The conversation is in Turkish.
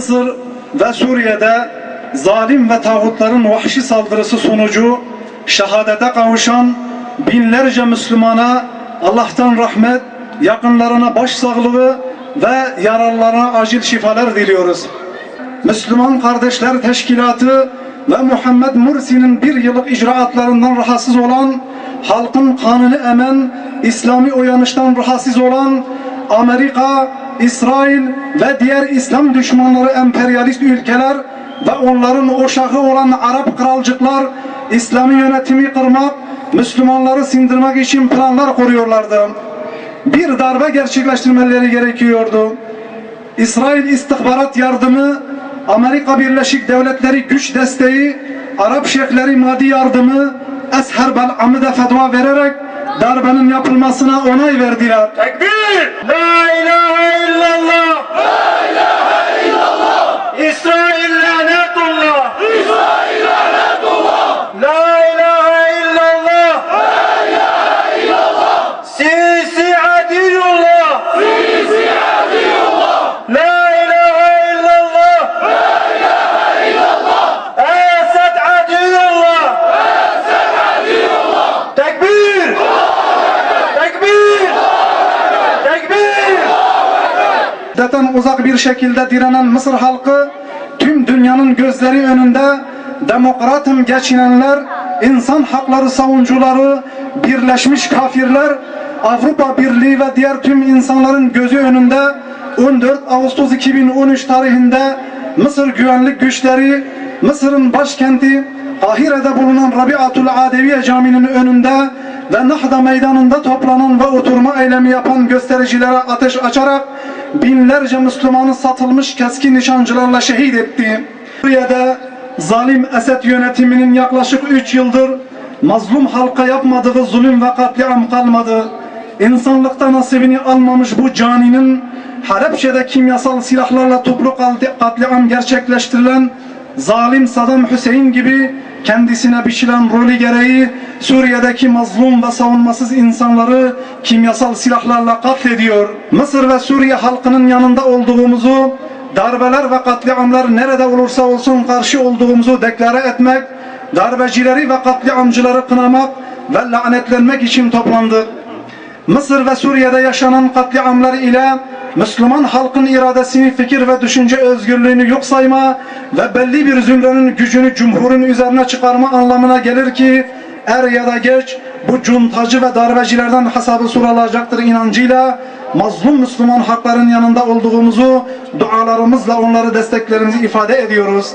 Mısır ve Suriye'de zalim ve tağutların vahşi saldırısı sonucu şehadete kavuşan binlerce Müslümana Allah'tan rahmet, yakınlarına başsağlığı ve yaralılarına acil şifalar diliyoruz. Müslüman Kardeşler Teşkilatı ve Muhammed Mursi'nin bir yıllık icraatlarından rahatsız olan, halkın kanını emen, İslami uyanıştan rahatsız olan Amerika, İsrail ve diğer İslam düşmanları emperyalist ülkeler ve onların uşağı olan Arap kralcıklar İslami yönetimi kırmak, Müslümanları sindirmek için planlar kuruyorlardı. Bir darbe gerçekleştirmeleri gerekiyordu. İsrail istihbarat yardımı, Amerika Birleşik Devletleri güç desteği, Arap şeyhleri maddi yardımı, Esher Bel'amı da fetva vererek darbenin yapılmasına onay verdiler. Tekbir! Şiddetten uzak bir şekilde direnen Mısır halkı tüm dünyanın gözleri önünde demokratım geçinenler, insan hakları savunucuları, birleşmiş kafirler, Avrupa Birliği ve diğer tüm insanların gözü önünde 14 Ağustos 2013 tarihinde Mısır güvenlik güçleri Mısır'ın başkenti Kahire'de bulunan Rabiatul Adeviye Camii'nin önünde ve Nahda meydanında toplanan ve oturma eylemi yapan göstericilere ateş açarak binlerce Müslümanı satılmış keskin nişancılarla şehit etti. Suriye'de zalim Esed yönetiminin yaklaşık 3 yıldır mazlum halka yapmadığı zulüm ve katliam kalmadı. İnsanlıkta nasibini almamış bu caninin Halepçe'de kimyasal silahlarla toplu katliam gerçekleştirilen zalim Saddam Hüseyin gibi kendisine biçilen rolü gereği Suriye'deki mazlum ve savunmasız insanları kimyasal silahlarla katlediyor. Mısır ve Suriye halkının yanında olduğumuzu, darbeler ve katliamlar nerede olursa olsun karşı olduğumuzu deklare etmek, darbecileri ve katliamcıları kınamak ve lanetlenmek için toplandık. Mısır ve Suriye'de yaşanan katliamlar ile Müslüman halkın iradesini, fikir ve düşünce özgürlüğünü yok sayma ve belli bir zümrenin gücünü cumhurun üzerine çıkarma anlamına gelir ki er ya da geç bu cuntacı ve darbecilerden hesabı sorulacaktır inancıyla mazlum Müslüman hakların yanında olduğumuzu dualarımızla onları desteklerimizi ifade ediyoruz.